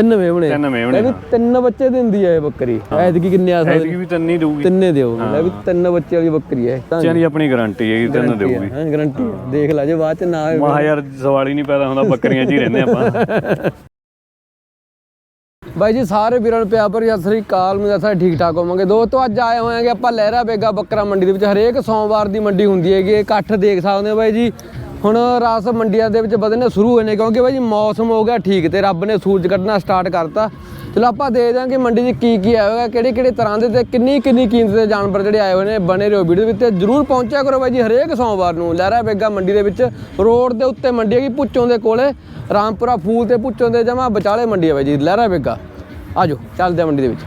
ਤਿੰਨ ਮੇਵਣੇ ਤਿੰਨ ਮੇਵਣੇ, ਲੈ ਵੀ ਤਿੰਨ ਬੱਚੇ ਦਿੰਦੀ ਹੈ ਇਹ ਬੱਕਰੀ। ਐਤਕੀ ਕਿੰਨੇ ਆ ਸਕਦੇ ਐਤਕੀ ਵੀ ਤਿੰਨ ਹੀ ਦਊਗੀ। ਤਿੰਨੇ ਦਿਓ। ਲੈ ਵੀ ਤਿੰਨ ਬੱਚੇ ਵਾਲੀ ਬੱਕਰੀ ਹੈ ਤਾਂ। ਬੱਚਿਆਂ ਦੀ ਆਪਣੀ ਗਾਰੰਟੀ ਹੈਗੀ ਤਿੰਨ ਦੇਊਗੀ। ਹਾਂ ਗਰੰਟੀ ਦੇਖ ਲੈ ਜੇ ਬਾਅਦ ਚ ਨਾ ਮਾ ਯਾਰ ਸਵਾਲ ਹੀ ਨਹੀਂ ਪੈਦਾ ਹੁੰਦਾ ਬੱਕਰੀਆਂ 'ਚ ਹੀ ਰਹਿੰਦੇ ਆਪਾਂ। ਬਾਈ ਜੀ ਸਾਰੇ ਵੀਰਾਂ ਨੂੰ ਪਿਆਰ ਭਰੀ ਸਤਿ ਸ੍ਰੀ ਅਕਾਲ। ਮੈਂ ਦੱਸਾਂ ਠੀਕ ਠਾਕ ਹੋਵਾਂਗੇ। ਦੋਸਤੋ ਅੱਜ ਆਏ ਹੋਏ ਆਂਗੇ ਆਪਾਂ ਲਹਿਰਾ ਬੇਗਾ ਬੱਕਰਾ ਮੰਡੀ ਦੇ ਵਿੱਚ। ਹਰੇਕ ਸੋਮਵਾਰ ਦੀ ਮੰਡੀ ਹੁੰਦੀ ਹੈਗੀ ਇਕੱਠ ਦੇਖ ਸਕਦੇ ਹੋ ਬਾਈ ਜੀ। ਹੁਣ ਰਸ ਮੰਡੀਆਂ ਦੇ ਵਿੱਚ ਵਧਣੇ ਸ਼ੁਰੂ ਹੋਏ ਨੇ ਕਿਉਂਕਿ ਬਾਈ ਜੀ ਮੌਸਮ ਹੋ ਗਿਆ ਠੀਕ ਤੇ ਰੱਬ ਨੇ ਸੂਰਜ ਕੱਢਣਾ ਸਟਾਰਟ ਕਰਤਾ। ਚਲੋ ਆਪਾਂ ਦੇ ਦਾਂਗੇ ਮੰਡੀ 'ਚ ਕੀ ਕੀ ਆਇਆ ਹੋਇਆ, ਕਿਹੜੇ ਕਿਹੜੇ ਤਰ੍ਹਾਂ ਦੇ ਤੇ ਕਿੰਨੀ ਕਿੰਨੀ ਕੀਮਤ ਦੇ ਜਾਨਵਰ ਜਿਹੜੇ ਆਏ ਹੋਏ ਨੇ, ਬਣੇ ਰਹੋ ਵੀਡੀਓ ਵਿੱਚ ਤੇ ਜਰੂਰ ਪਹੁੰਚਿਆ ਕਰੋ ਬਾਈ ਜੀ ਹਰੇਕ ਸੋਮਵਾਰ ਨੂੰ ਲਹਿਰਾ ਬੇਗਾ ਮੰਡੀ ਦੇ ਵਿੱਚ। ਰੋਡ ਦੇ ਉੱਤੇ ਮੰਡੀ ਹੈਗੀ ਪੁੱਚੋਂ ਦੇ ਕੋਲੇ, ਰਾਮਪੁਰਾ ਫੂਲ ਤੇ ਪੁੱਚੋਂ ਦੇ ਜਮਾ ਵਿਚਾਲੇ ਮੰਡੀ ਹੈ ਬਾਈ ਜੀ, ਲਹਿਰਾ ਬੇਗਾ। ਆਜੋ, ਚੱਲਦੇ ਆ ਮੰਡੀ ਦੇ ਵਿੱਚ।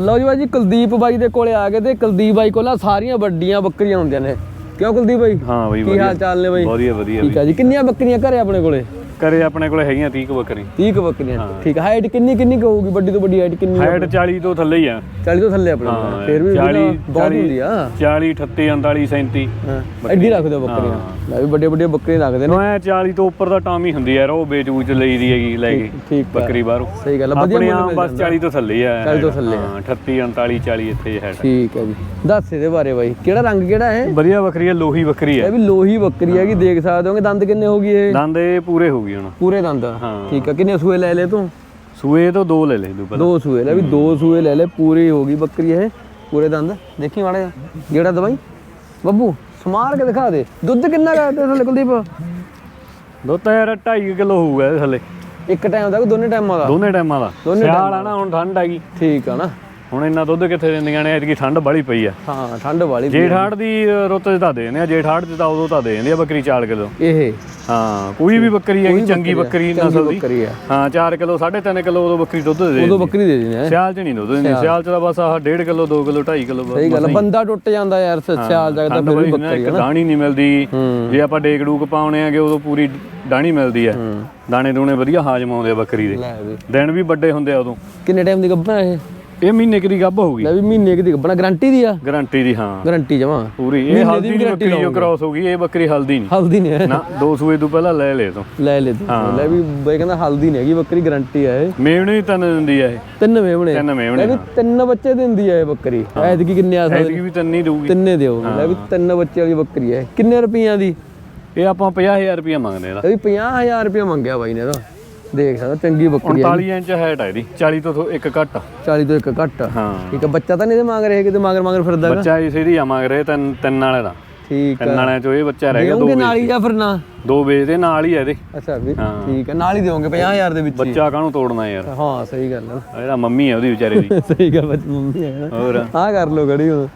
ਲਓ ਜੀ ਬਾਈ ਜੀ ਕੁਲਦੀਪ ਬਾਈ ਦੇ ਕੋਲੇ ਆ ਗਏ ਤੇ ਕੁਲਦੀਪ ਬਾਈ ਕੋਲ ਸਾਰੀਆਂ ਵੱਡੀਆਂ ਬੱਕਰੀਆਂ ਹੁੰਦੀਆਂ ਨੇ। ਕਿਉਂ ਕੁਲਦੀਪ ਬਾਈ? ਹਾਂ ਬਈ ਕੀ ਵਧੀਆ। ਹਾਲ ਚਾਲ ਨੇ ਬਾਈ? ਵਧੀਆ ਵਧੀਆ ਠੀਕ ਆ ਜੀ। ਕਿੰਨੀਆਂ ਬੱਕਰੀਆਂ ਘਰੇ ਆਪਣੇ ਕੋਲੇ? ਕਰੇ ਆਪਣੇ ਕੋਲ ਹੈਗੀਆਂ 30 ਕੁ ਬੱਕਰੀ। 30 ਕੁ ਬੱਕਰੀਆਂ ਠੀਕ ਹਾਈਟ ਕਿੰਨੀ ਕਿੰਨੀ ਕੁ ਹੋਊਗੀ? ਵੱਡੀ ਤੋਂ ਵੱਡੀ ਹਾਈਟ ਕਿੰਨੀ ਹਾਈਟ 40 ਤੋਂ ਥੱਲੇ ਹੀ ਆ। 40 ਤੋਂ ਥੱਲੇ ਆਪਣੇ ਕੋਲ। ਫਿਰ ਵੀ 40 ਬਹੁਤ ਹੁੰਦੀ ਆ। 40 38 39 37 ਹਾਂ ਐਡੀ ਰੱਖਦੇ ਹੋ ਬੱਕਰੀਆਂ। ਲੈ ਵੀ ਵੱਡੇ ਵੱਡੇ ਬੱਕਰੀਆਂ ਰੱਖਦੇ ਨੇ। ਐ 40 ਤੋਂ ਉੱਪਰ ਦਾ ਟਾਮ ਹੀ ਹੁੰਦੀ ਯਾਰ ਉਹ ਵੇਚ ਵੂਚ ਲਈ ਦੀ ਹੈਗੀ ਲੈ ਕੇ ਠੀਕ ਆ। ਬੱਕਰੀ ਬਾਹਰੋਂ। ਸਹੀ ਗੱਲ ਆ ਵਧੀਆ ਆਪਣੇ ਆਮ ਬਸ 40 ਤੋਂ ਥੱਲੇ ਹੀ ਆ। 40 ਤੋਂ ਥੱਲੇ ਹਾਂ 38 39 40 ਇੱਥੇ ਹੈ। ਠੀਕ ਹੈ ਜੀ। ਦੱਸ ਇਹਦੇ ਬਾਰੇ ਬਾਈ ਕਿਹੜਾ ਰੰਗ ਕਿਹੜਾ ਹੈ? ਵਧੀਆ ਬੱਕਰੀ ਹੈ ਲੋਹੀ ਬੱਕਰੀ ਹੈ ਇਹ ਵੀ ਲੋਹੀ ਬੱਕਰੀ ਹੈਗੀ ਦੇਖ ਸਕਦੇ ਹੋਗੇ। ਦੰਦ ਕਿੰਨੇ ਹੋ ਇਹ? ਦੰਦ ਇਹ ਪੂਰੇ ਹੋ ਗਏ ਹੁਣ। ਪੂਰੇ ਦੰਦ? ਹਾਂ। ਠੀਕ ਆ ਕਿੰਨੇ ਸੂਏ ਲੈ ਲੈ ਤੂੰ? ਸੂਏ ਤੋਂ ਦੋ ਲੈ ਲੈ ਦੂ ਪਹਿਲਾਂ। ਦੋ ਸੂਏ ਲੈ ਵੀ ਦੋ ਸੂਏ ਲੈ ਲੈ ਪੂਰੀ ਹੋ ਗਈ ਬੱਕਰੀ ਇਹ ਪੂਰੇ ਦੰਦ। ਦੇਖੀ ਮਾੜਾ ਜਿਹਾ ਜਿਹੜਾ ਦਵਾਈ ਬੱਬੂ ਸਮਾਰ ਕੇ ਦਿਖਾ ਦੇ। ਦੁੱਧ ਕਿੰਨਾ ਗਾ ਤੇ ਥੱਲੇ ਕੁਲਦੀਪ? ਦੁੱਧ ਤਾਂ ਯਾਰ 2.5 ਕਿਲੋ ਹੋਊਗਾ ਇਹਦੇ ਥੱਲੇ। ਇੱਕ ਟਾਈਮ ਦਾ ਕਿ ਦੋਨੇ ਟਾਈਮਾਂ ਦਾ? ਦੋਨੇ ਟਾਈਮਾਂ ਦਾ। ਸਿਆਲ ਆ ਨਾ ਹੁਣ ਠੰਡ ਹੈਗੀ ਠੀਕ ਆ ਨਾ। ਹੁਣ ਇੰਨਾ ਦੁੱਧ ਕਿੱਥੇ ਦਿੰਦੀਆਂ ਨੇ? ਐਤਕੀ ਠੰਡ ਬੜੀ ਪਈ ਆ। ਹਾਂ ਠੰਡ ਵਾਲੀ ਜੇਠ ਹਾੜ ਦੀ ਰੁੱਤ 'ਚ ਤਾਂ ਦੇ ਦਿੰਦੇ ਆ ਜੇਠ ਹਾੜ 'ਚ ਤਾਂ ਉਦੋਂ ਤਾਂ ਦੇ ਦਿੰਦੀ ਆ ਬੱਕਰੀ 4 ਕਿਲੋ। ਇਹ। ਹਾਂ ਕੋਈ ਵੀ ਬੱਕਰੀ ਹੈਗੀ ਚੰਗੀ ਬੱਕਰੀ ਨਸਲ ਦੀ ਹਾਂ 4 ਕਿਲੋ 3.5 ਕਿਲੋ ਉਦੋਂ ਬੱਕਰੀ ਦੁੱਧ ਦੇ ਉਦੋਂ ਬੱਕਰੀ ਦੇ ਦਿੰਦੇ ਆ। ਸਿਆਲ 'ਚ ਨਹੀਂ ਦੁੱਧ ਦਿੰਦੀ ਸਿਆਲ। 'ਚ ਤਾਂ ਬਸ ਆਹ 1.5 ਕਿਲੋ 2 ਕਿਲੋ 2.5 ਕਿਲੋ ਸਹੀ ਗੱਲ ਬੰਦਾ ਟੁੱਟ ਜਾਂਦਾ ਯਾਰ ਸਿਆਲ ਜਗਦਾ ਫਿਰ ਵੀ ਬੱਕਰੀ ਨਾ। ਦਾਣੀ ਨਹੀਂ ਮਿਲਦੀ। ਹੂੰ। ਜੇ ਆਪਾਂ ਡੇਕ ਡੂਕ ਪਾਉਣੇ ਆਗੇ ਉਦੋਂ ਪੂਰੀ ਦਾਣੀ ਮਿਲਦੀ ਆ। ਦਾਣੇ ਦੂਣੇ ਵਧੀਆ ਹਾਜ਼ਮ ਆਉਂਦੇ ਆ ਬੱਕਰੀ ਦੇ। ਵੀ। ਦਿਨ ਵੀ ਵੱਡੇ ਹੁੰਦੇ ਆ ਉਦੋਂ। ਕਿੰਨੇ ਟਾਈਮ ਦੀ ਗੱਭਣਾ ਇਹ? ਇਹ ਮਹੀਨੇ ਕੁ ਦੀ ਗੱਭ ਹੋਊਗੀ? ਲੈ ਵੀ ਮਹੀਨੇ ਕੁ ਦੀ ਗੱਭਣਾ ਗਾਰੰਟੀ ਦੀ ਆ। ਗਾਰੰਟੀ ਦੀ ਹਾਂ। ਗਾਰੰਟੀ ਜਮਾ। ਪੂਰੀ। ਇਹ ਹਲਦੀ ਦੀ ਬੱਕਰੀ ਜੋ ਕ੍ਰਾਸ ਹੋ ਗਈ ਇਹ ਬੱਕਰੀ ਹਲਦੀ ਨਹੀਂ ਹਲਦੀ ਨੇ। ਨਾ ਦੋ ਸੂਏ ਤੋਂ ਪਹਿਲਾਂ ਲੈ ਲੈ ਤੂੰ। ਲੈ ਲੈ ਤੂੰ। ਲੈ ਵੀ ਬਈ ਕਹਿੰਦਾ ਹਲਦੀ ਨਹੀਂ ਹੈਗੀ ਬੱਕਰੀ ਗਾਰੰਟੀ ਆ ਇਹ। ਮੇਵਣੇ ਹੀ ਤਨ ਦਿੰਦੀ ਆ ਇਹ। ਤਿੰਨ ਮੇਵਣੇ। ਤਿੰਨ ਲੈ ਮੇਵਣੇ ਵੀ ਤਿੰਨ ਬੱਚੇ ਦਿੰਦੀ ਆ ਇਹ ਬੱਕਰੀ। ਐਤਕੀ ਕਿੰਨੇ ਆ ਸਕਦੇ? ਐਤਕੀ ਵੀ ਤਨ ਹੀ ਦਊਗੀ। ਤਿੰਨੇ ਦਿਓ। ਲੈ ਵੀ ਤਿੰਨ ਬੱਚੇ ਵਾਲੀ ਬੱਕਰੀ ਹੈ ਕਿੰਨੇ ਰੁਪਈਆਂ ਦੀ? ਇਹ ਆਪਾਂ 50000 ਰੁਪਇਆ ਮੰਗਦੇ ਇਹਦਾ। ਇਹ ਵੀ 50000 ਰੁਪਏ ਮੰਗਿਆ ਬਾਈ ਨੇ ਇਹਦਾ। ਦੇਖ ਸਕਦਾ ਚੰਗੀ ਬੱਕਰੀ ਹੈ 39 ਇੰਚ ਹਾਈਟ ਆ ਇਹਦੀ 40 ਤੋਂ ਥੋ- ਇੱਕ ਘੱਟ। ਆ। 40 ਤੋਂ ਇੱਕ ਘੱਟ। ਹਾਂ। ਠੀਕ ਹੈ ਬੱਚਾ ਤਾਂ ਨਹੀਂ ਇਹਦੇ ਮੰਗ ਰਹੇ ਕਿਤੇ ਮਗਰ ਮਗਰ ਫਿਰਦਾ ਹੈਗਾ? ਬੱਚਾ ਇਸੇ ਦੀ ਆ ਮੰਗ ਰਹੇ ਤਿੰਨ ਤਿੰਨ ਵਾਲੇ ਦਾ। ਠੀਕ ਤਿੰਨ ਵਾਲਿਆਂ ਚੋਂ ਇਹ ਬੱਚਾ ਰਹਿ ਗਿਆ ਦੋ ਦੇਉਂਗੇ ਨਾਲ ਹੀ ਜਾਂ ਫਿਰ ਨਾ? ਦੋ ਵੇਚਦੇ ਨਾਲ ਹੀ ਆ ਇਹਦੇ। ਅੱਛਾ ਵੀ ਹਾਂ। ਠੀਕ ਹੈ ਨਾਲ ਹੀ ਦੇਵੋਗੇ 50000 ਦੇ ਵਿੱਚ ਹੀ? ਬੱਚਾ ਕਾਹਨੂੰ ਤੋੜਨਾ ਯਾਰ? ਹਾਂ ਸਹੀ ਗੱਲ ਹੈ ਇਹਦਾ ਮੰਮੀ ਆ ਉਹਦੀ ਵਿਚਾਰੇ ਦੀ। ਸਹੀ ਗੱਲ ਬੱਚ ਮੰਮੀ ਹੈ ਨਾ ਹੋਰ? ਆਹ ਕਰ ਲੋ ਗੜੀ ਹੁਣ।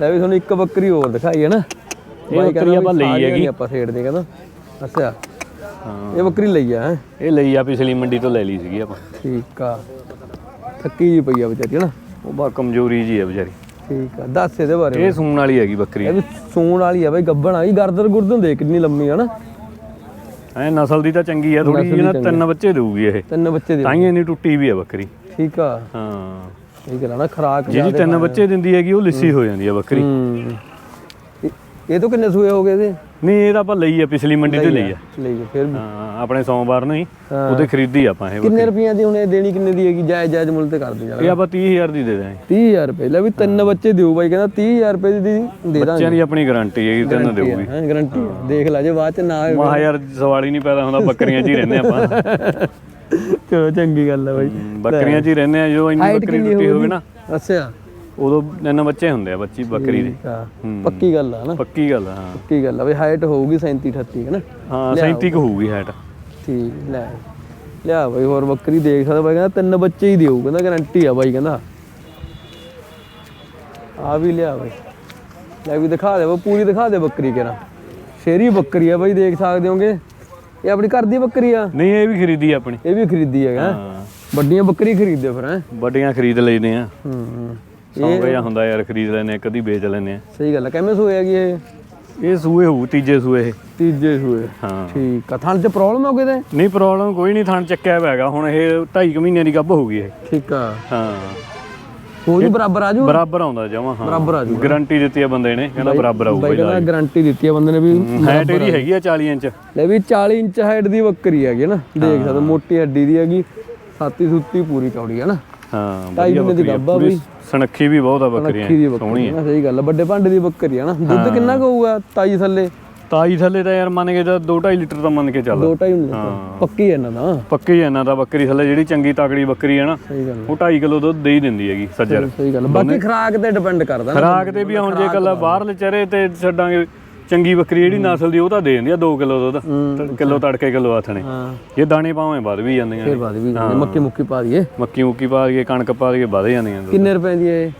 ਲੈ ਵੀ ਤੁਹਾਨੂੰ ਇੱਕ ਬੱਕਰੀ ਹੋਰ ਦਿਖਾਈ ਹੈ ਨਾ। ਇਹ ਬੱਕਰੀ ਆਪਾਂ ਲਈ ਹੈਗੀ। ਆਪਾਂ ਛੇੜ ਦੇ ਕਹਿੰਦਾ। ਅੱਛਾ। ਇਹ ਬੱਕਰੀ ਲਈ ਆ ਹੈਂ? ਇਹ ਲਈ ਆ ਪਿਛਲੀ ਮੰਡੀ ਤੋਂ ਲੈ ਲਈ ਸੀਗੀ ਆਪਾਂ। ਠੀਕ ਆ। ਥੱਕੀ ਜੀ ਪਈ ਆ ਵਿਚਾਰੀ ਨਾ ਉਹ ਬਾ ਕਮਜ਼ੋਰੀ ਜੀ ਆ ਵਿਚਾਰੀ। ਠੀਕ ਆ ਦੱਸ ਇਹਦੇ ਬਾਰੇ ਇਹ ਸੂਣ ਵਾਲੀ ਹੈਗੀ ਬੱਕਰੀ। ਇਹ ਵੀ ਸੂਣ ਵਾਲੀ ਆ ਬਈ ਗੱਬਣ ਆ ਗਈ ਗਰਦਰ ਗੁਰਦਨ ਦੇ ਕਿੰਨੀ ਲੰਮੀ ਆ ਨਾ ਐ ਨਸਲ ਦੀ ਤਾਂ ਚੰਗੀ ਆ ਥੋੜੀ ਜਿਹੀ ਨਾ ਤਿੰਨ ਬੱਚੇ ਦੇਊਗੀ ਇਹ। ਤਿੰਨ ਬੱਚੇ ਦੇ ਤਾਂ ਹੀ ਇੰਨੀ ਟੁੱਟੀ ਵੀ ਆ ਬੱਕਰੀ। ਠੀਕ ਆ। ਹਾਂ। ਇਹ ਗੱਲ ਨਾ ਖਰਾਕ ਜਿਹੜੀ ਤਿੰਨ ਬੱਚੇ ਦਿੰਦੀ ਹੈਗੀ ਉਹ ਲਿੱਸੀ ਹੋ ਜਾਂਦੀ ਆ ਬੱਕਰੀ। ਹੂੰ। ਇਹ- ਤੋਂ ਕਿੰਨੇ ਸੂਏ ਹੋ ਗਏ ਇਹਦੇ? ਨਹੀਂ ਇਹ ਤਾਂ ਆਪਾਂ ਲਈ ਆ ਪਿਛਲੀ ਮੰਡੀ ਤੇ ਲਈ ਆ ਲਈ ਫਿਰ ਵੀ। ਹਾਂ ਆਪਣੇ ਸੋਮਵਾਰ ਨੂੰ ਹੀ ਹਾਂ। ਉਹਦੇ ਖਰੀਦੀ ਆਪਾਂ ਇਹ ਕਿੰਨੇ ਰੁਪਈਆਂ ਦੀ ਹੁਣ ਇਹ ਦੇਣੀ ਕਿੰਨੇ ਦੀ ਹੈਗੀ? ਜਾਇਜ਼ ਜਾਇਜ਼ ਮੁੱਲ ਤੇ ਕਰ ਦੇ ਇਹ ਆਪਾਂ 30000 ਦੀ ਦੇ ਦਾਂਗੇ 30000 ਰੁਪਏ। ਲੈ ਵੀ ਤਿੰਨ ਬੱਚੇ ਦਿਓ ਬਾਈ ਕਹਿੰਦਾ 30000 ਰੁਪਏ ਦੀ ਦੇ ਦਾਂਗੇ। ਬੱਚਿਆਂ ਦੀ ਆਪਣੀ ਗਾਰੰਟੀ ਹੈਗੀ ਤਿੰਨ ਦੇਊਗੀ ਹਾਂ ਗਾਰੰਟੀ ਦੇਖ ਲੈ ਜੇ ਬਾਅਦ ਚ ਨਾ ਮਾ ਯਾਰ ਸਵਾਲ ਹੀ ਨਹੀਂ ਪੈਦਾ ਹੁੰਦਾ ਬੱਕਰੀਆਂ 'ਚ ਹੀ ਰਹਿੰਦੇ ਆਪਾਂ। ਚਲੋ ਚੰਗੀ ਗੱਲ ਆ ਬਾਈ। ਬੱਕਰੀਆਂ 'ਚ ਹੀ ਰਹਿੰਦੇ ਆ ਜਦੋਂ ਇੰਨੀ ਹਾਈਟ ਬੱਕਰੀ ਕਿੰਨੀ ਟੁੱਟੀ ਹੋਵੇ ਨਾ। ਅੱਛਾ। ਉਦੋਂ ਤਿੰਨ ਬੱਚੇ ਹੁੰਦੇ ਆ ਬੱਚੀ ਬੱਕਰੀ ਦੇ। ਠੀਕ ਆ। ਹੂੰ। ਪੱਕੀ ਗੱਲ ਆ ਨਾ। ਪੱਕੀ ਗੱਲ ਆ ਹਾਂ। ਪੱਕੀ ਗੱਲ ਆ ਬਈ ਹਾਈਟ ਹੋਊਗੀ 37 38 ਹੈ ਨਾ? ਹਾਂ 37 ਕੁ ਹੋਊਗੀ ਹਾਈਟ ਠੀਕ ਲੈ। ਲਿਆ ਬਾਈ ਹੋਰ ਬੱਕਰੀ ਦੇਖ ਸਕਦਾ ਬਾਈ ਕਹਿੰਦਾ ਤਿੰਨ ਬੱਚੇ ਹੀ ਦਿਓ ਕਹਿੰਦਾ ਗਾਰੰਟੀ ਆ ਬਾਈ ਕਹਿੰਦਾ। ਆ ਵੀ ਲਿਆ ਬਾਈ। ਲੈ ਵੀ ਦਿਖਾ ਦੇ ਉਹ ਪੂਰੀ ਦਿਖਾ ਦੇ ਬੱਕਰੀ ਕਿਹੜਾ। ਸ਼ੇਰੀ ਬੱਕਰੀ ਆ ਬਾਈ ਦੇਖ ਸਕਦੇ ਹੋਗੇ। ਇਹ ਆਪਣੀ ਘਰ ਦੀ ਬੱਕਰੀ ਆ। ਨਹੀਂ ਇਹ ਵੀ ਖਰੀਦੀ ਆਪਣੀ। ਇਹ ਵੀ ਖਰੀਦੀ ਹੈਗਾ। ਹਾਂ। ਵੱਡੀਆਂ ਬੱਕਰੀ ਖਰੀਦਦੇ ਫਿਰ ਹੈ। ਵੱਡੀਆਂ ਖਰੀਦ ਲਈਦੇ ਆ। ਹੂੰ। ਹੂੰ ਸੌਂਕ ਜਿਹਾ ਹੁੰਦਾ ਯਾਰ ਖਰੀਦ ਲੈਨੇ ਕਦੀ ਵੇਚ ਲੈਨੇ ਆ। ਸਹੀ ਗੱਲ ਆ ਕਿਵੇਂ ਸੂਏ ਹੈਗੀ ਇਹ? ਇਹ ਸੂਏ ਹੋਊ ਤੀਜੇ ਸੂਏ। ਇਹ ਤੀਜੇ ਸੂਏ। ਹਾਂ। ਠੀਕ ਆ ਥਣ ਚ ਪ੍ਰੋਬਲਮ ਹੋ ਗਈ ਤੇ? ਨਹੀਂ ਪ੍ਰੋਬਲਮ ਕੋਈ ਨਹੀਂ ਥਣ ਚੱਕਿਆ ਹੋਇਆ ਹੈਗਾ। ਹੁਣ ਇਹ 2.5 ਮਹੀਨਿਆਂ ਦੀ ਗੱਭ ਹੋਊਗੀ ਇਹ। ਠੀਕ ਆ। ਹਾਂ। ਹੋ ਜੂ ਬਰਾਬਰ ਆ ਜੂ? ਬਰਾਬਰ ਆਉਂਦਾ ਜਮਾ ਹਾਂ। ਬਰਾਬਰ ਆ ਜੂ। ਗਾਰੰਟੀ ਦਿੱਤੀ ਆ ਬੰਦੇ ਨੇ ਕਹਿੰਦਾ ਬਰਾਬਰ ਆਊਗਾ ਬਾਈ ਕਹਿੰਦਾ ਗਾਰੰਟੀ ਦਿੱਤੀ ਆ ਬੰਦੇ ਨੇ ਵੀ ਹਾਈਟ ਇਹਦੀ ਹੈਗੀ ਆ 40 ਇੰਚ। ਲੈ ਵੀ 40 ਇੰਚ ਹਾਈਟ ਦੀ ਬੱਕਰੀ ਹੈਗੀ ਨਾ ਦੇਖ ਸਕਦੇ ਹੋ, ਮੋਟੀ ਹੱਡੀ ਦੀ ਹੈਗੀ ਛਾਤੀ ਸੁੱਤੀ ਪੂਰੀ ਚੌੜੀ ਹੈ ਨਾ। ਹਾਂ ਢਾਈ ਵਧੀਆ ਮਹੀਨੇ ਦੀ ਬੱਕਰੀ ਆ, ਗੱਭਾ ਪੂਰੀ ਬਈ। ਸਨੱਖੀ ਵੀ ਬਹੁਤ ਆ ਬੱਕਰੀਆਂ ਅੱਖੀ ਦੀ ਬੱਕਰੀ ਸੋਹਣੀ ਆ। ਨਾ ਸਹੀ ਗੱਲ ਹੈ ਵੱਡੇ ਭਾਂਡੇ ਦੀ ਬੱਕਰੀ ਹੈ ਨਾ। ਦੁੱਧ ਕਿੰਨਾ ਕੁ ਹੋਊਗਾ ਤਾਈ ਥੱਲੇ? ਤਾਈ ਥੱਲੇ ਤਾਂ ਯਾਰ ਮੰਨ ਕੇ ਜਾ 2.5 ਲੀਟਰ ਤਾਂ ਮੰਨ ਕੇ ਚੱਲ। ਦੋ ਢਾਈ ਹੁੰਦੇ ਹਾਂ। ਪੱਕੀ ਹੈ ਇਹਨਾਂ ਦਾ। ਪੱਕੀ ਇਹਨਾਂ ਦਾ ਬੱਕਰੀ ਥੱਲੇ ਜਿਹੜੀ ਚੰਗੀ ਤਾਕੜੀ ਬੱਕਰੀ ਹੈ ਨਾ ਸਹੀ ਗੱਲ ਉਹ 2.5 ਕਿਲੋ ਦੁੱਧ ਦੇ ਹੀ ਦਿੰਦੀ ਹੈਗੀ ਸੱਜਰ। ਸਹੀ ਗੱਲ ਹੈ। ਬਾਕੀ ਖਰਾਕ ਤੇ ਡਿਪੈਂਡ ਕਰਦਾ ਨਾ। ਖਰਾਕ ਤੇ ਵੀ ਹੁਣ ਜੇ ਕੱਲਾ ਬਾਹਰਲੇ ਚਿਹਰੇ ਤੇ ਛੱਡਾਂਗੇ ਚੰਗੀ ਬੱਕਰੀ ਜਿਹੜੀ ਨਸਲ ਦੀ ਉਹ ਤਾਂ ਦੇ ਦਿੰਦੀ ਆ 2 ਕਿਲੋ ਦੁੱਧ ਕਿਲੋ ਤੜਕੇ ਕਿਲੋ ਆਥਣੇ। ਇਹ ਦਾਣੇ ਪਾਵੇਂ ਵੱਧ ਵੀ ਜਾਂਦੀਆਂ ਫਿਰ। ਬਾਅਦ ਵੀ ਮੱਕੀ ਮੁੱਕੀ ਪਾ ਦਈਏ। ਮੱਕੀ ਮੁੱਕੀ ਪਾ ਦਈਏ ਕਣਕ ਪਾ ਦਈਏ ਵਧ ਜਾਂਦੀਆਂ। ਕਿੰਨੇ ਰੁਪਏ ਦੀ ਹੈ ਇਹ?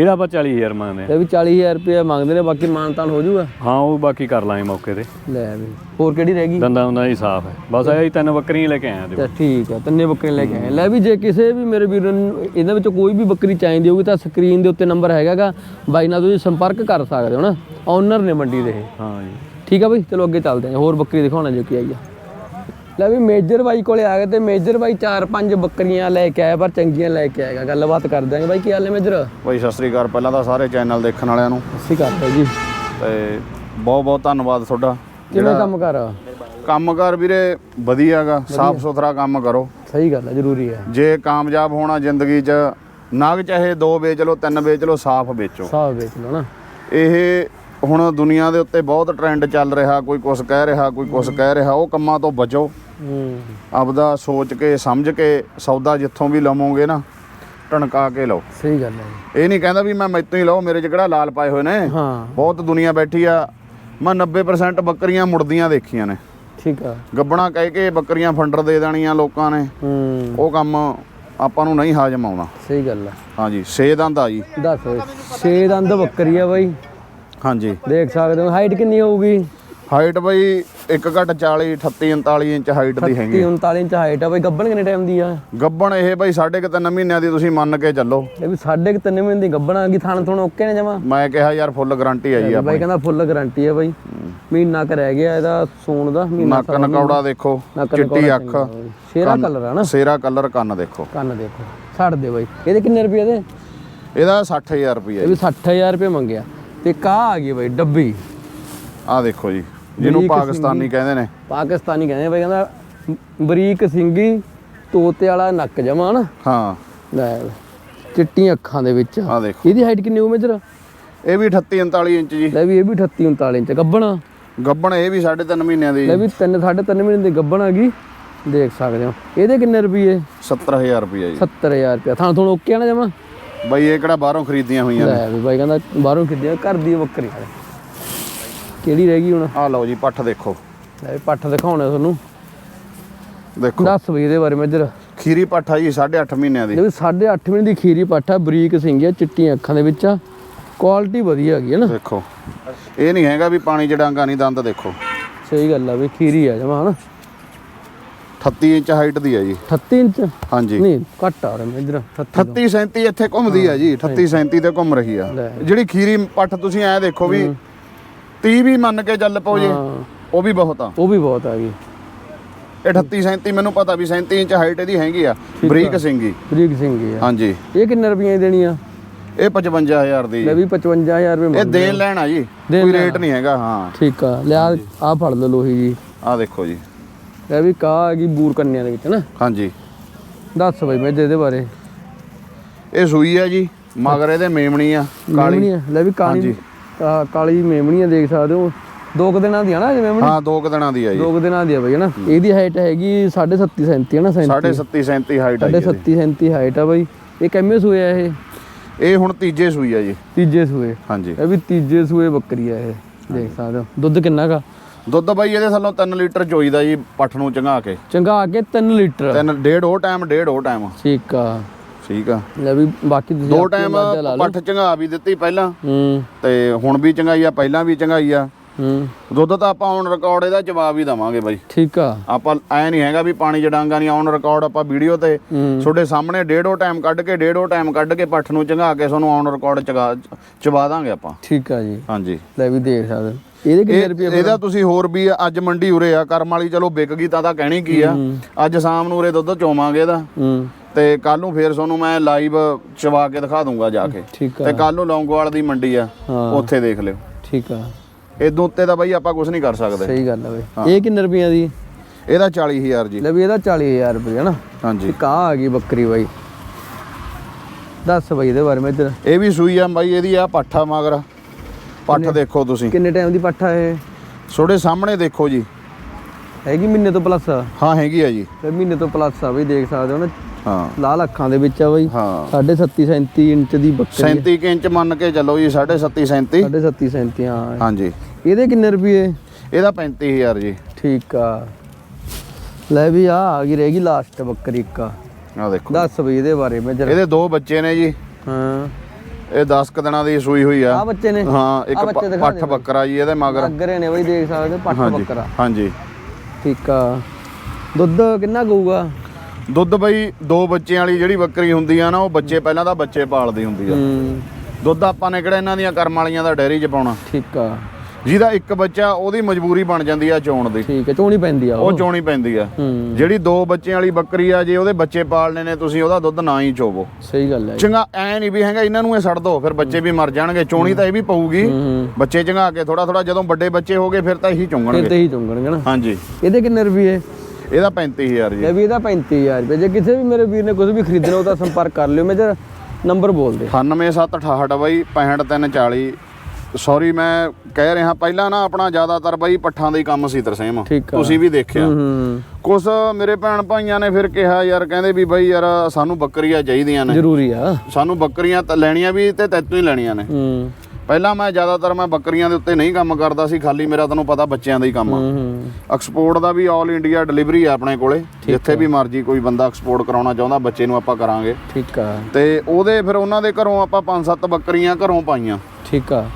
ਇਹਦਾ ਆਪਾਂ 40000 ਮੰਗਦੇ ਆ ਇਹ ਵੀ 40000 ਰੁਪਏ ਮੰਗਦੇ ਨੇ ਬਾਕੀ ਮਾਨਤਾਨ ਹੋ ਜਾਊਗਾ। ਹਾਂ ਉਹ ਬਾਕੀ ਕਰ ਲਾਂਗੇ ਮੌਕੇ ਤੇ। ਲੈ ਵੀ ਹੋਰ ਕਿਹੜੀ ਰਹਿ ਗਈ? ਦੰਦਾਂ ਹੁੰਦਾ ਹੀ ਸਾਫ਼ ਹੈ। ਬਸ ਇਹ ਤਿੰਨ ਬੱਕਰੀਆਂ ਲੈ ਕੇ ਆਇਆ ਤੇ ਠੀਕ ਹੈ ਤਿੰਨੇ ਬੱਕਰੀਆਂ ਲੈ ਕੇ ਆਏ ਲੈ ਵੀ ਜੇ ਕਿਸੇ ਵੀ ਮੇਰੇ ਵੀਰ ਨੂੰ ਇਹਨਾਂ ਵਿੱਚੋਂ ਕੋਈ ਵੀ ਬੱਕਰੀ ਚਾਹੀਦੀ ਹੋਊਗੀ ਤਾਂ ਸਕਰੀਨ ਦੇ ਉੱਤੇ ਨੰਬਰ ਹੈਗਾਗਾ। ਬਾਈ ਨਾਲ ਤੁਸੀਂ ਸੰਪਰਕ ਕਰ ਸਕਦੇ ਹੋ ਨਾ। ਓਨਰ ਨੇ ਮੰਡੀ ਦੇ ਹਾਂ ਜੀ। ਠੀਕ ਆ ਬਈ ਚਲੋ ਅੱਗੇ ਚੱਲਦੇ ਹਾਂ। ਹੋਰ ਬੱਕਰੀ ਦਿਖਾਉਣਾ ਜੋ ਕੀ ਆਈ ਆ। ਲੈ ਵੀ ਮੇਜਰ ਬਾਈ ਕੋਲੇ ਆ ਗਏ ਤੇ ਮੇਜਰ ਬਾਈ ਚਾਰ ਪੰਜ ਬੱਕਰੀਆਂ ਲੈ ਕੇ ਆਇਆ ਪਰ ਚੰਗੀਆਂ ਲੈ ਕੇ ਆਏਗਾ। ਗੱਲਬਾਤ ਕਰ ਦਾਂਗੇ ਬਾਈ ਕੀ ਹਾਲ ਹੈ ਮੇਜਰ? ਬਾਈ ਸਤਿ ਸ੍ਰੀ ਅਕਾਲ। ਪਹਿਲਾਂ ਤਾਂ ਸਾਰੇ ਚੈਨਲ ਦੇਖਣ ਵਾਲਿਆਂ ਨੂੰ। ਅਸੀਂ ਕਰਦੇ ਜੀ। ਤੇ ਬਹੁਤ ਬਹੁਤ ਧੰਨਵਾਦ ਤੁਹਾਡਾ। ਕਿਵੇਂ ਕੰਮ ਕਰ? ਕੰਮਕਾਰ ਵੀਰੇ ਵਧੀਆਗਾ ਸਾਫ਼ ਸੁਥਰਾ ਕੰਮ ਕਰੋ। ਸਹੀ ਗੱਲ ਹੈ ਜ਼ਰੂਰੀ ਹੈ ਜੇ ਕਾਮਯਾਬ ਹੋਣਾ ਜ਼ਿੰਦਗੀ 'ਚ ਨਗ ਚਾਹੇ ਦੋ ਵੇਚ ਲਓ ਤਿੰਨ ਵੇਚ ਲਓ ਸਾਫ਼ ਵੇਚੋ। ਸਾਹ ਵੇਚ ਲਓ ਨਾ। ਇਹ ਹੁਣ ਦੁਨੀਆ ਦੇ ਉੱਤੇ ਬਹੁਤ ਟ੍ਰੈਂਡ ਚੱਲ ਰਿਹਾ ਕੋਈ ਕੁਝ ਕਹਿ ਰਿਹਾ ਕੋਈ ਕੁਝ ਕਹਿ ਰਿਹਾ ਉਹ ਕੰਮਾਂ ਤੋਂ ਬਚੋ। ਹੂੰ। ਆਪਦਾ ਸੋਚ ਕੇ ਸਮਝ ਕੇ ਸੌਦਾ ਜਿੱਥੋਂ ਵੀ ਲਵੋਗੇ ਨਾ ਟਣਕਾ ਕੇ ਲਓ। ਸਹੀ ਗੱਲ ਹੈ। ਇਹ ਨਹੀਂ ਕਹਿੰਦਾ ਵੀ ਮੈਂ ਮੈਤੋਂ ਹੀ ਲਓ ਮੇਰੇ 'ਚ ਕਿਹੜਾ ਲਾਲ ਪਾਏ ਹੋਏ ਨੇ। ਹਾਂ। ਬਹੁਤ ਦੁਨੀਆ ਬੈਠੀ ਆ ਮੈਂ 90% ਬੱਕਰੀਆਂ ਮੁੜਦੀਆਂ ਦੇਖੀਆਂ ਨੇ। ਠੀਕ ਆ। ਗੱਬਣਾ ਕਹਿ ਕੇ ਬੱਕਰੀਆਂ ਫੰਡਰ ਦੇ ਦੇਣੀਆਂ ਲੋਕਾਂ ਨੇ। ਹੂੰ। ਉਹ ਕੰਮ ਆਪਾਂ ਨੂੰ ਨਹੀਂ ਹਾਜ਼ਮ ਆਉਣਾ। ਸਹੀ ਗੱਲ ਹੈ ਹਾਂਜੀ ਛੇ ਦੰਦ ਆ ਜੀ। ਦੱਸ ਓਏ ਛੇ ਦੰਦ ਬੱਕਰੀ ਆ ਬਾਈ। ਹਾਂਜੀ। ਦੇਖ ਸਕਦੇ ਹੋ ਹਾਈਟ ਕਿੰਨੀ ਹੋਊਗੀ? ਹਾਈਟ ਬਈ 1 ਘੱਟ 40 38 39 ਇੰਚ ਹਾਈਟ ਦੀ ਹੈਗੀ। 30 39 ਇੰਚ ਹਾਈਟ ਆ ਬਾਈ ਗੱਬਣ ਕਿੰਨੇ ਟਾਈਮ ਦੀ ਆ? ਗੱਬਣ ਇਹ ਬਈ ਸਾਢੇ ਕੁ ਤਿੰਨ ਮਹੀਨਿਆਂ ਦੀ ਤੁਸੀਂ ਮੰਨ ਕੇ ਚੱਲੋ। ਇਹ ਵੀ ਸਾਢੇ ਕੁ ਤਿੰਨ ਮਹੀਨੇ ਦੀ ਗੱਬਣ ਆ ਗਈ ਥਣ ਥਣ ਓਕੇ ਨੇ ਜਮਾ? ਮੈਂ ਕਿਹਾ ਯਾਰ ਫੁੱਲ ਗਾਰੰਟੀ ਆ ਜੀ ਬਾਈ ਕਹਿੰਦਾ ਫੁੱਲ ਗਾਰੰਟੀ ਆ ਬਾਈ। ਮਹੀਨਾ ਕ ਰਹਿ ਗਿਆ ਇਹਦਾ ਸੂਣ ਦਾ ਮਹੀਨਾ ਨੱਕ ਨਕੌੜਾ ਦੇਖੋ ਚਿੱਟੀ ਅੱਖ। ਸ਼ੇਰਾ ਕਲਰ ਆ ਨਾ। ਸੇਰਾ ਕਲਰ ਕੰਨ ਦੇਖੋ। ਕੰਨ ਦੇਖੋ। ਛੱਡ ਦੇ ਬਾਈ। ਇਹਦੇ ਕਿੰਨੇ ਰੁਪਏ ਦੇ ਇਹਦਾ 60000 ਰੁਪਏ ਇਹ ਵੀ 60000 ਰੁਪਏ ਮੰਗਿਆ। ਤੇ ਕਾ ਆ ਗਈ ਬਾਈ ਡੱਬੀ। ਆ ਦੇਖੋ ਜੀ ਜਿਹਨੂੰ ਬਰੀਕ ਪਾਕਿਸਤਾਨੀ ਕਹਿੰਦੇ ਨੇ। ਪਾਕਿਸਤਾਨੀ ਕਹਿੰਦੇ ਬਾਈ ਕਹਿੰਦਾ ਬਰੀਕ ਸਿੰਗੀ ਤੋਤੇ ਵਾਲਾ ਨੱਕ ਜਮਾ ਨਾ। ਹਾਂ। ਲੈ ਚਿੱਟੀਆਂ ਅੱਖਾਂ ਦੇ ਵਿੱਚ। ਆ ਦੇਖੋ। ਇਹਦੀ ਹਾਈਟ ਕਿੰਨੀ ਹੋਊ ਮੇਜਰ ਇਹ ਵੀ 38 39 ਇੰਚ ਜੀ। ਲੈ ਵੀ ਇਹ ਵੀ 38 39 ਇੰਚ ਗੱਬਣ। ਗੱਬਣ ਇਹ ਵੀ 3.5 ਮਹੀਨਿਆਂ ਦੀ। ਲੈ ਵੀ 3 3.5 ਮਹੀਨੇ ਦੀ ਗੱਬਣ ਆ ਗਈ। ਦੇਖ ਸਕਦੇ ਹੋ। ਇਹਦੇ ਕਿੰਨੇ ਰੁਪਏ? 70000 ਰੁਪਏ ਜੀ। 70000 ਰੁਪਏ ਥਾਂ ਤੁਹਾਨੂੰ ਓਕੇ ਆ ਨਾ ਜਮਾ? ਬਈ ਇਹ ਕਿਹੜਾ ਬਾਹਰੋਂ ਖਰੀਦੀਆਂ ਹੋਈਆਂ ਨੇ? ਲੈ ਵੀ ਬਾਈ ਕਹਿੰਦਾ ਬਾਹਰੋਂ ਖਿੱਦਿਆ ਘਰ ਦੀ ਬੱਕਰੀ ਵਾਲੇ। ਕਿਹੜੀ ਰਹਿ ਗਈ ਹੁਣ? ਆ ਲਓ ਜੀ ਪੱਠ ਦੇਖੋ। ਲੈ ਵੀ ਪੱਠ ਦਿਖਾਉਣਾ ਤੁਹਾਨੂੰ। ਦੇਖੋ। ਦੱਸ ਬਈ ਇਹਦੇ ਬਾਰੇ ਮੇਜਰ ਖੀਰੀ ਪੱਠ ਆ ਜੀ 8.5 ਮਹੀਨਿਆਂ ਦੀ। ਇਹ ਵੀ 8.5 ਮਹੀਨੇ ਦੀ ਖੀਰੀ ਪੱਠ ਆ ਬਰੀਕ ਸਿੰਘ ਆ ਚਿੱਟੀਆਂ ਅੱਖਾਂ ਦੇ ਵਿੱਚ ਆ। ਕੁਆਲਿਟੀ ਵਧੀਆ ਹੈਗੀ ਹੈ ਨਾ। ਦੇਖੋ। ਇਹ ਨਹੀਂ ਹੈਗਾ ਵੀ ਪਾਣੀ ਚ ਡਾਂਗਾ ਨਹੀਂ ਦੰਦ ਦੇਖੋ। ਸਹੀ ਗੱਲ ਆ ਵੀ ਖੀਰੀ ਆ ਜਮਾ ਹਨਾ? 38 ਇੰਚ ਹਾਈਟ ਦੀ ਆ ਜੀ। 38 ਇੰਚ? ਹਾਂਜੀ। ਨਹੀਂ ਘੱਟ ਆ ਰਿਹਾ ਮੇਜਰ 38 38 37 ਇੱਥੇ ਘੁੰਮਦੀ ਆ ਜੀ 38 37 ਤੇ ਘੁੰਮ ਰਹੀ ਆ। ਜਿਹੜੀ ਖੀਰੀ ਪੱਠ ਤੁਸੀਂ ਐ ਦੇਖੋ ਵੀ 30 ਵੀ ਮੰਨ ਕੇ ਚੱਲ ਪਓ ਜੀ ਹਾਂ। ਉਹ ਵੀ ਬਹੁਤ ਆ। ਉਹ ਵੀ ਬਹੁਤ ਆ ਗਈ ਇਹ 38 37 ਮੈਨੂੰ ਪਤਾ ਵੀ 37 ਇੰਚ ਹਾਈਟ ਇਹਦੀ ਹੈਗੀ ਆ ਬਰੀਕ ਸਿੰਗੀ। ਬਰੀਕ ਸਿੰਘ ਆ। ਹਾਂਜੀ। ਇਹ ਕਿੰਨੇ ਦੀ ਦੇਣੀ ਆ? ਇਹ 55000 ਦੀ। ਲੈ ਵੀ 55000 ਰੁਪਏ ਇਹ ਦੇਣ ਲੈਣ ਜੀ ਕੋਈ ਰੇਟ ਨਹੀਂ ਹੈਗਾ ਹਾਂ। ਠੀਕ ਆ ਲਿਆ ਆ ਫੜ ਲਓ ਲੋਹੀ ਜੀ। ਆ ਦੇਖੋ ਜੀ। ਇਹ ਵੀ ਕਾ ਗਈ ਬੂਰ ਕੰਨਿਆਂ ਦੇ ਵਿੱਚ ਨਾ? ਹਾਂਜੀ। ਦੱਸ ਬਈ ਮੈਂ ਇਹਦੇ ਬਾਰੇ। ਇਹ ਸੂਈ ਆ ਜੀ ਮਗਰ ਇਹਦੇ ਮੇਮਣੀ ਆ ਕਾਲੀ। ਲੈ ਵੀ ਕਾਲੀ ਕਾਲੀ ਮੇਮਣੀ ਆ ਦੇਖ ਸਕਦੇ ਹੋ। ਦੋ ਕੁ ਦਿਨਾਂ ਦੀ ਆ ਨਾ ਇਹ ਮੇਮਣੀ? ਹਾਂ ਦੋ ਕੁ ਦਿਨਾਂ ਦੀ ਆ ਜੀ। ਦੋ ਕੁ ਦਿਨਾਂ ਦੀ ਆ ਬਈ ਹਨਾ ਇਹਦੀ ਹਾਈਟ ਹੈਗੀ 7.5 37 ਹੈ ਨਾ? 37 7.5 37 ਹਾਈਟ ਆ ਜੀ। 7.5 37 ਹਾਈਟ ਆ ਬਈ। ਇਹ ਕਿੰਨੇ ਸੂਏ ਆ ਇਹ। ਇਹ ਹੁਣ ਤੀਜੇ ਸੂਈ ਆ ਜੀ। ਤੀਜੇ ਸੂਏ। ਹਾਂਜੀ। ਇਹ ਵੀ ਤੀਜੇ ਸੂਏ ਬੱਕਰੀ ਆ ਇਹ ਦੇਖ ਸਕਦੇ ਹੋ। ਦੁੱਧ ਕਿੰਨਾ ਕਾ ਦੁੱਧ ਬਾਈ ਇਹਦੇ ਥੱਲੋਂ 3 ਲੀਟਰ ਚੋਈਦਾ ਜੀ ਪੱਠ ਨੂੰ ਚੰਗਾ ਕੇ। ਚੰਗਾ ਕੇ 3 ਲੀਟਰ। ਤਿੰਨ ਡੇਢ ਉਹ ਟਾਈਮ ਡੇਢ ਉਹ ਟਾਈਮ ਠੀਕ ਆ। ਠੀਕ ਆ। ਲੈ ਵੀ ਬਾਕੀ ਤੁਸੀਂ ਦੋ ਟਾਈਮ ਪੱਠ ਚੰਗਾ ਵੀ ਦਿੱਤੀ ਪਹਿਲਾਂ। ਹੂੰ। ਤੇ ਹੁਣ ਵੀ ਚੰਗਾਈ ਆ ਪਹਿਲਾਂ ਵੀ ਚੰਗਾਈ ਆ। ਹੂੰ। ਦੁੱਧ ਤਾਂ ਆਪਾਂ ਔਨ ਰਿਕਾਰਡ ਇਹਦਾ ਜਵਾਬ ਹੀ ਦਵਾਂਗੇ ਬਾਈ। ਠੀਕ ਆ। ਆਪਾਂ ਐ ਨਹੀਂ ਹੈਗਾ ਵੀ ਪਾਣੀ ਜਡਾਂਗਾ ਨਹੀਂ ਔਨ ਰਿਕਾਰਡ ਆਪਾਂ ਵੀਡੀਓ ਤੇ ਤੁਹਾਡੇ ਸਾਹਮਣੇ ਡੇਢੋ ਟਾਈਮ ਕੱਢ ਕੇ ਡੇਢੋ ਟਾਈਮ ਕੱਢ ਕੇ ਪੱਠ ਨੂੰ ਚੰਗਾ ਕੇ ਤੁਹਾਨੂੰ ਔਨ ਰਿਕਾਰਡ ਚਗਾ ਚਵਾ ਦਾਂਗੇ ਆਪਾਂ। ਠੀਕ ਆ ਜੀ। ਹਾਂਜੀ। ਲੈ ਵੀ ਦੇਖ ਸਕਦੇ। ਇਹਦੇ ਕਿੰਨੇ ਰੁਪਏ ਇਹਦਾ ਤੁਸੀਂ ਹੋਰ ਵੀ ਅੱਜ ਮੰਡੀ ਉਰੇ ਆ ਕਰਮ ਵਾਲੀ ਚਲੋ ਵਿਕ ਗਈ ਤਾਂ ਤਾਂ ਕਹਿਣੀ ਕੀ ਆ। ਅੱਜ ਸ਼ਾਮ ਨੂੰ ਉਰੇ ਦੁੱਧ ਚੋਵਾਂਗੇ ਇਹਦਾ। ਤੇ ਕੱਲ ਨੂੰ ਫੇਰ ਤੁਹਾਨੂੰ ਮੈਂ ਲਾਈਵ ਚਵਾ ਕੇ ਦਿਖਾ ਦੂੰਗਾ ਜਾ ਕੇ। ਤੇ ਕੱਲ ਨੂੰ ਲੌਂਗੋਵਾਲ ਦੀ ਮੰਡੀ ਆ ਉੱਥੇ ਦੇਖ ਲਿਓ। ਠੀਕ ਆ। ਇਦੋਂ ਉੱਤੇ ਤਾਂ ਬਾਈ ਆਪਾਂ ਕੁਝ ਨਹੀਂ ਕਰ ਸਕਦੇ। ਸਹੀ ਗੱਲ ਆ ਬਈ। ਇਹ ਕਿੰਨੇ ਰੁਪਈਆਂ ਦੀ? ਇਹਦਾ 40000 ਜੀ। ਲੈ ਵੀ ਇਹਦਾ 40000 ਰੁਪਏ ਹੈ ਨਾ। ਹਾਂਜੀ। ਇੱਕ ਆ ਆ ਗਈ ਬੱਕਰੀ ਬਾਈ। ਦੱਸ ਬਾਈ ਇਹਦੇ ਬਾਰੇ ਮੈਂ ਇੱਧਰ। ਇਹ ਵੀ ਸੂਈ ਆ ਬਾਈ ਇਹਦੀ ਆ ਪੱਠਾ ਮਗਰ। ਪੱਠ ਦੇਖੋ ਤੁਸੀਂ। ਕਿੰਨੇ ਟਾਈਮ ਦੀ ਪੱਠਾ ਇਹ? ਛੋੜੇ ਸਾਹਮਣੇ ਦੇਖੋ ਜੀ। ਹੈਗੀ ਮਹੀਨੇ ਤੋਂ ਪਲੱਸ ਆ ਹਾਂ ਹੈਗੀ ਆ ਜੀ। ਤੇ ਮਹੀਨੇ ਤੋਂ ਪਲੱਸ ਆ ਬਈ ਦੇਖ ਸਕਦੇ ਹੋ ਨਾ। ਹਾਂ। ਲਾਲ ਅੱਖਾਂ ਦੇ ਵਿੱਚ ਆ ਬਈ। ਹਾਂ। 37 37 ਇੰਚ ਦੀ ਬੱਕਰੀ 37 ਇੰਚ ਮੰਨ ਕੇ ਚੱਲੋ ਜੀ 37 37 37 37 ਹਾਂ। ਹਾਂਜੀ। ਇਹਦੇ ਕਿੰਨੇ ਰੁਪਏ? ਇਹਦਾ 35000 ਜੀ। ਠੀਕ ਆ। ਲੈ ਵੀ ਆ ਆ ਗਈ ਰਹੇਗੀ ਲਾਸਟ ਬੱਕਰੀ ਇੱਕ। ਆ ਆ ਦੇਖੋ। ਦੱਸ ਬਈ ਇਹਦੇ ਬਾਰੇ ਮੈਂ ਜਰਾ। ਇਹਦੇ ਦੋ ਬੱਚੇ ਨੇ ਜੀ। ਹਾਂ। ਇਹ 10 ਕ ਦਿਨਾਂ ਦੀ ਸੂਈ ਹੋਈ ਆ। ਆ ਬੱਚੇ ਨੇ। ਹਾਂ ਇੱਕ ਬੱਚੇ ਪੱਠ ਬੱਕਰਾ ਜੀ ਇਹਦੇ ਮਗਰ। ਅਗਰੇ ਨੇ ਬਈ ਦੇਖ ਸਕਦੇ ਪੱਠ ਬੱਕਰਾ। ਹਾਂਜੀ। ਠੀਕ ਆ। ਦੁੱਧ ਕਿੰਨਾ ਗਊਗਾ? ਦੁੱਧ ਬਈ ਦੋ ਬੱਚਿਆਂ ਵਾਲੀ ਜਿਹੜੀ ਬੱਕਰੀ ਹੁੰਦੀ ਆ ਨਾ ਉਹ ਬੱਚੇ ਪਹਿਲਾਂ ਤਾਂ ਬੱਚੇ ਪਾਲਦੀ ਹੁੰਦੀ ਆ। ਦੁੱਧ ਆਪਾਂ ਨੇ ਕਿਹੜਾ ਇਹਨਾਂ ਦੀਆਂ ਕਰਮ ਵਾਲੀਆਂ ਦਾ ਡੈਰੀ 'ਚ ਪਾਉਣਾ? ਠੀਕ ਆ। ਜਿਹਦਾ ਇੱਕ ਬੱਚਾ ਉਹਦੀ ਮਜਬੂਰੀ ਬਣ ਜਾਂਦੀ ਆ ਚੋਣ ਦੀ। ਠੀਕ ਹੈ ਚੋਣੀ ਪੈਂਦੀ ਆ ਉਹ ਚੋਣੀ ਪੈਂਦੀ ਆ। ਹੂੰ। ਜਿਹੜੀ ਦੋ ਬੱਚਿਆਂ ਵਾਲੀ ਬੱਕਰੀ ਆ ਜੇ ਉਹਦੇ ਬੱਚੇ ਪਾਲਣੇ ਨੇ ਤੁਸੀਂ ਉਹਦਾ ਦੁੱਧ ਨਾ ਹੀ ਚੋਵੋ। ਸਹੀ ਗੱਲ ਹੈ ਚੰਗਾ ਐ ਨਹੀਂ ਵੀ ਹੈਗਾ ਇਹਨਾਂ ਨੂੰ ਇਹ ਛੱਡ ਦੋ ਫਿਰ ਬੱਚੇ ਵੀ ਮਰ ਜਾਣਗੇ ਚੋਣੀ ਤਾਂ ਇਹ ਵੀ ਪਊਗੀ। ਹੂੰ ਬੱਚੇ ਚੰਗਾ ਕੇ ਥੋੜਾ ਥੋੜਾ ਜਦੋਂ ਵੱਡੇ ਬੱਚੇ ਹੋ ਗਏ ਫਿਰ ਤਾਂ ਇਹੀ ਫਿਰ ਚੁੰਗਣਗੇ ਤੇ ਹੀ ਚੁੰਗਣਗੇ ਨਾ। ਹਾਂਜੀ। ਇਹਦੇ ਕਿੰਨੇ ਰੁਪਏ? ਇਹਦਾ 35000 ਜੀ। ਲੈ ਵੀ ਇਹਦਾ 35000 ਰੁਪਏ। ਜੇ ਕਿਸੇ ਵੀ ਮੇਰੇ ਵੀਰ ਨੇ ਕੁਝ ਵੀ ਖਰੀਦਣਾ ਉਹ ਤਾਂ ਸੰਪਰਕ ਕਰ ਲਿਓ। ਮੈਂ ਜਰਾ ਨੰਬਰ ਬੋਲ ਦੇ 98768 ਬਾਈ 65340 ਸੌਰੀ ਮੈਂ ਕਹਿ ਰਿਹਾ ਪਹਿਲਾਂ ਨਾ ਆਪਣਾ ਜ਼ਿਆਦਾਤਰ ਬਾਈ ਪੱਠਾਂ ਦਾ ਹੀ ਕੰਮ ਸੀ ਤਰਸੇਮ। ਠੀਕ ਆ। ਤੁਸੀਂ ਵੀ ਦੇਖਿਆ। ਕੁਛ ਮੇਰੇ ਭੈਣ ਭਾਈਆਂ ਨੇ ਫਿਰ ਕਿਹਾ ਯਾਰ ਕਹਿੰਦੇ ਵੀ ਬਾਈ ਯਾਰ ਸਾਨੂੰ ਬੱਕਰੀਆਂ ਚਾਹੀਦੀਆਂ ਨੇ। ਜ਼ਰੂਰੀ ਆ। ਸਾਨੂੰ ਬੱਕਰੀਆਂ ਤਾਂ ਲੈਣੀਆਂ ਵੀ ਤੇ ਤੈਤੋਂ ਹੀ ਲੈਣੀਆਂ ਨੇ। ਹੂੰ। ਪਹਿਲਾਂ ਮੈਂ ਜ਼ਿਆਦਾਤਰ ਮੈਂ ਬੱਕਰੀਆਂ ਦੇ ਉੱਤੇ ਨਹੀਂ ਕੰਮ ਕਰਦਾ ਸੀ ਖਾਲੀ ਮੇਰਾ ਤੁਹਾਨੂੰ ਪਤਾ ਬੱਚਿਆਂ ਦਾ ਹੀ ਕੰਮ ਆ। ਹੂੰ ਐਕਸਪੋਰਟ ਦਾ ਵੀ 올 ਇੰਡੀਆ ਡਿਲੀਵਰੀ ਆ ਆਪਣੇ ਕੋਲੇ। ਜਿੱਥੇ ਵੀ ਮਰਜ਼ੀ ਕੋਈ ਬੰਦਾ ਐਕਸਪੋਰਟ ਕਰਾਉਣਾ ਚਾਹੁੰਦਾ ਬੱਚੇ ਨੂੰ ਆਪਾਂ ਕਰਾਂਗੇ। ਠੀਕ ਆ। ਤੇ ਉਹਦੇ ਫਿਰ ਉਹਨਾਂ ਦੇ ਘਰੋਂ ਆਪਾਂ ਪੰਜ ਸੱਤ ਬੱਕਰੀਆਂ ਘਰੋਂ ਪਾਈਆਂ। ਠੀਕ ਆ।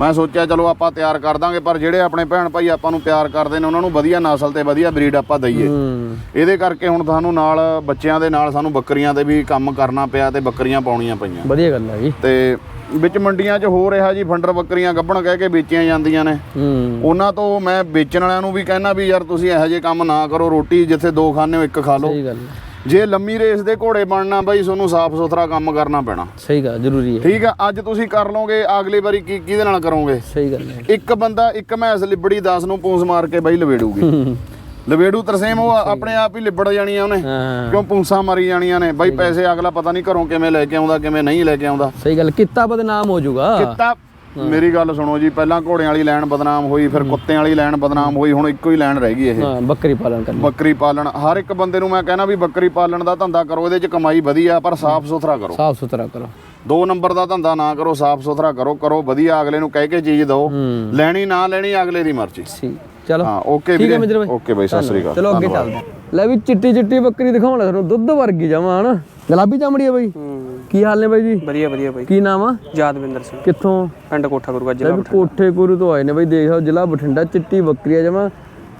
ਮੈਂ ਸੋਚਿਆ ਚਲੋ ਆਪਾਂ ਤਿਆਰ ਕਰ ਦਾਂਗੇ ਪਰ ਜਿਹੜੇ ਆਪਣੇ ਭੈਣ ਭਾਈ ਆਪਾਂ ਨੂੰ ਪਿਆਰ ਕਰਦੇ ਨੇ ਉਹਨਾਂ ਨੂੰ ਵਧੀਆ ਨਸਲ ਤੇ ਵਧੀਆ ਬਰੀਡ ਆਪਾਂ ਦਈਏ। ਹੂੰ। ਇਹਦੇ ਕਰਕੇ ਹੁਣ ਤੁਹਾਨੂੰ ਨਾਲ ਬੱਚਿਆਂ ਦੇ ਨਾਲ ਸਾਨੂੰ ਬੱਕਰੀਆਂ ਤੇ ਵੀ ਕੰਮ ਕਰਨਾ ਪਿਆ ਤੇ ਬੱਕਰੀਆਂ ਪਾਉਣੀਆਂ ਪਈਆਂ। ਵਧੀਆ ਗੱਲ ਆ ਜੀ। ਤੇ ਵਿੱਚ ਮੰਡੀਆਂ 'ਚ ਹੋ ਰਿਹਾ ਜੀ ਫੰਡਰ ਬੱਕਰੀਆਂ ਗੱਭਣ ਕਹਿ ਕੇ ਵੇਚੀਆਂ ਜਾਂਦੀਆਂ ਨੇ। ਹੂੰ। ਉਹਨਾਂ ਤੋਂ ਮੈਂ ਵੇਚਣ ਵਾਲਿਆਂ ਨੂੰ ਵੀ ਕਹਿਣਾ ਵੀ ਯਾਰ ਤੁਸੀਂ ਇਹੋ ਜਿਹੇ ਕੰਮ ਨਾ ਕਰੋ ਰੋਟੀ ਜਿੱਥੇ ਦੋ ਖਾਣੇ ਹੋ ਇੱਕ ਖਾ ਲਓ। ਸਹੀ ਗੱਲ। ਜੇ ਲੰਮੀ ਰੇਸ ਦੇ ਘੋੜੇ ਬਣਨਾ ਬਈ ਤੁਹਾਨੂੰ ਸਾਫ਼ ਸੁਥਰਾ ਕੰਮ ਕਰਨਾ ਪੈਣਾ। ਸਹੀ ਗੱਲ ਜ਼ਰੂਰੀ ਹੈ। ਠੀਕ ਆ ਅੱਜ ਤੁਸੀਂ ਕਰ ਲਓਗੇ ਅਗਲੀ ਵਾਰੀ ਕੀ ਕਿਹਦੇ ਨਾਲ ਕਰੋਗੇ? ਸਹੀ ਗੱਲ ਹੈ। ਇੱਕ ਬੰਦਾ ਇੱਕ ਮੈਸ ਲਿਬੜੀ 10 ਨੂੰ ਪੂੰਸ ਮਾਰ ਕੇ ਬਈ ਲਵੇੜੂਗੀ। ਲਵੇੜੂ ਤਰਸੇਮ ਉਹ ਆਪਣੇ ਆਪ ਹੀ ਲਿਬੜ ਜਾਣੀਆਂ ਉਹਨੇ। ਹਾਂ ਕਿਉਂ ਪੂੰਸਾਂ ਮਾਰੀ ਜਾਣੀਆਂ ਨੇ? ਬਈ ਪੈਸੇ ਅਗਲਾ ਪਤਾ ਨਹੀਂ ਘਰੋਂ ਕਿਵੇਂ ਲੈ ਕੇ ਆਉਂਦਾ ਕਿਵੇਂ ਨਹੀਂ ਲੈ ਕੇ ਆਉਂਦਾ। ਸਹੀ ਗੱਲ ਕਿੱਤਾ ਬਦਨਾਮ ਹੋ ਜਾਊਗਾ। ਕਿੱਤਾ ਮੇਰੀ ਗੱਲ ਸੁਣੋ ਜੀ ਪਹਿਲਾਂ ਘੋੜਿਆਂ ਵਾਲੀ ਲਾਈਨ ਬਦਨਾਮ ਹੋਈ ਫਿਰ ਕੁੱਤਿਆਂ ਵਾਲੀ ਲਾਈਨ ਬਦਨਾਮ ਹੋਈ ਹੁਣ ਇੱਕੋ ਹੀ ਲਾਈਨ ਰਹਿ ਗਈ ਇਹ। ਹਾਂ ਬੱਕਰੀ ਪਾਲਣ ਕਰਨਾ। ਬੱਕਰੀ ਪਾਲਣ ਹਰ ਇੱਕ ਬੰਦੇ ਨੂੰ ਮੈਂ ਕਹਿਣਾ ਵੀ ਬੱਕਰੀ ਪਾਲਣ ਦਾ ਧੰਦਾ ਕਰੋ ਇਹਦੇ 'ਚ ਕਮਾਈ ਵਧੀਆ ਪਰ ਸਾਫ਼ ਸੁਥਰਾ ਕਰੋ। ਸਾਫ਼ ਸੁਥਰਾ ਕਰੋ। ਦੋ ਨੰਬਰ ਦਾ ਧੰਦਾ ਨਾ ਕਰੋ ਸਾਫ਼ ਸੁਥਰਾ ਕਰੋ ਕਰੋ ਵਧੀਆ ਅਗਲੇ ਨੂੰ ਕਹਿ ਕੇ ਚੀਜ਼ ਦਿਓ। ਲੈਣੀ ਨਾ ਲੈਣੀ ਅਗਲੇ ਦੀ ਮਰਜ਼ੀ। ਸੀ ਚਲੋ। ਹਾਂ ਓਕੇ ਵੀਰੇ। ਓਕੇ ਬਾਈ ਸਤਿ ਸ੍ਰੀ ਅਕਾਲ। ਚਲੋ ਅੱਗੇ ਚੱਲਦੇ। ਲੈ ਵੀ ਚਿੱਟੀ ਚਿੱਟੀ ਬੱਕਰੀ ਦਿਖਾਉਣਾ ਤੁਹਾਨੂੰ ਦੁੱਧ ਵਰਗੀ ਜਮਾ ਹਨਾ? ਗੁਲਾਬੀ ਚਮੜੀ ਹੈ ਬਾਈ। ਕੀ ਹਾਲ ਨੇ ਬਾਈ ਜੀ? ਵਧੀਆ ਵਧੀਆ ਬਾਈ। ਕੀ ਨਾਮ ਆ? ਯਾਦਵਿੰਦਰ ਸਿੰਘ। ਕਿੱਥੋਂ? ਪਿੰਡ ਕੋਠਾ ਗੁਰਗਾ ਲੈ ਜ਼ਿਲ੍ਹਾ ਵੀ ਕੋਠੇ ਗੁਰੂ ਤੋਂ ਆਏ ਨੇ ਬਾਈ ਦੇਖ ਲਓ ਜ਼ਿਲ੍ਹਾ ਬਠਿੰਡਾ ਚਿੱਟੀ ਬੱਕਰੀ ਆ ਜਮਾ।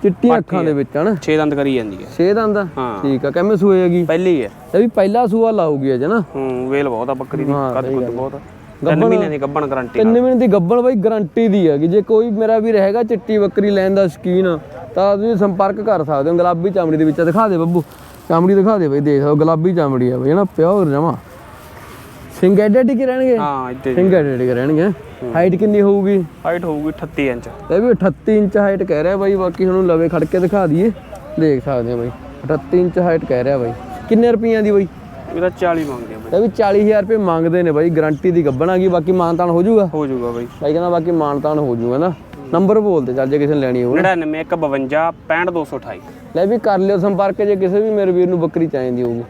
ਚਿੱਟੀਆਂ ਅੱਖਾਂ ਦੇ ਵਿੱਚ ਹਨਾ? 6 ਦੰਦ ਕਰੀ ਜਾਂਦੀ ਹੈ। ਛੇ ਦੰਦ ਆ? ਹਾਂ। ਠੀਕ ਆ ਕਿਵੇਂ ਸੂਏ ਹੈਗੀ ਪਹਿਲੀ ਹੈ। ਇਹ ਵੀ ਪਹਿਲਾ ਸੂਆ ਲਾਊਗੀ ਅਜ ਨਾ ਹੂੰ ਵੇਲ ਬਹੁਤ ਆ ਬੱਕਰੀ ਦੀ ਹਾਂ, ਕੱਦ ਕੁੱਦ ਬਹੁਤ ਆ। ਤਿੰਨ ਮਹੀਨੇ ਦੀ ਗੱਭਣ ਗਾਰੰਟੀ ਤਿੰਨ ਮਹੀਨੇ ਦੀ ਗੱਬਣ ਬਾਈ ਗਾਰੰਟੀ ਦੀ ਹੈਗੀ ਜੇ ਕੋਈ ਮੇਰਾ ਵੀ ਰਹੇਗਾ ਚਿੱਟੀ ਬੱਕਰੀ ਲੈਣ ਦਾ ਸ਼ਕੀਨ ਤਾਂ ਤੁਸੀਂ ਸੰਪਰਕ ਕਰ ਸਕਦੇ ਹੋ ਗੁਲਾਬੀ ਚਮੜੀ ਦੇ ਵਿੱਚ ਦਿਖਾ ਦੇ ਬੱਬੂ। ਚਮੜੀ ਦਿਖਾ ਦੇ ਬਈ ਦੇਖ ਲਓ ਗੁਲਾਬੀ ਚਮੜੀ ਆ ਬਈ ਨਾ ਪਿਓਰ ਜਮਾ। ਸਿੰਘ ਐਡੇ ਟੀ ਰਹਿਣਗੇ ਹਾਂ ਇੱਥੇ ਸਿੰਘ ਐਡੇ ਟੀ ਰਹਿਣਗੇ ਹਾਈਟ ਕਿੰਨੀ ਹੋਊਗੀ? ਹਾਈਟ ਹੋਊਗੀ 38 ਇੰਚ। ਇਹ ਵੀ 38 ਇੰਚ ਹਾਈਟ ਕਹਿ ਰਿਹਾ ਬਾਈ ਬਾਕੀ ਤੁਹਾਨੂੰ ਲਵੇ ਖੜ ਕੇ ਦਿਖਾ ਦਈਏ। ਦੇਖ ਸਕਦੇ ਹੋ ਬਾਈ 38 ਇੰਚ ਹਾਈਟ ਕਹਿ ਰਿਹਾ ਬਾਈ। ਕਿੰਨੇ ਰੁਪਈਆਂ ਦੀ ਬਾਈ? ਇਹਦਾ 40 ਮੰਗਦੇ ਆ ਬਾਈ। ਇਹ ਵੀ 40000 ਰੁਪਏ ਮੰਗਦੇ ਨੇ ਬਾਈ ਗਾਰੰਟੀ ਦੀ ਗੱਬਣ ਆ ਗਈ ਬਾਕੀ ਮਾਨਤਾਨ ਹੋ ਜਾਊਗਾ? ਹੋ ਜਾਊਗਾ ਬਾਈ। ਬਾਈ ਕਹਿੰਦਾ ਬਾਕੀ ਮਾਨਤਾਨ ਹੋ ਜਾਊਗਾ ਨਾ। ਨੰਬਰ ਬੋਲਦੇ ਚੱਲ ਜੇ ਕਿਸੇ ਨੇ ਲੈਣੀ ਹੋਵੇ। 99 152 65228 ਲੈ ਵੀ ਕਰ ਲਿਓ ਸੰਪਰਕ ਜੇ ਕਿਸੇ ਵੀ ਮੇਰੇ ਵੀਰ ਨੂੰ ਬੱਕਰੀ ਚਾਹੀਦੀ ਹੋਊਗੀ।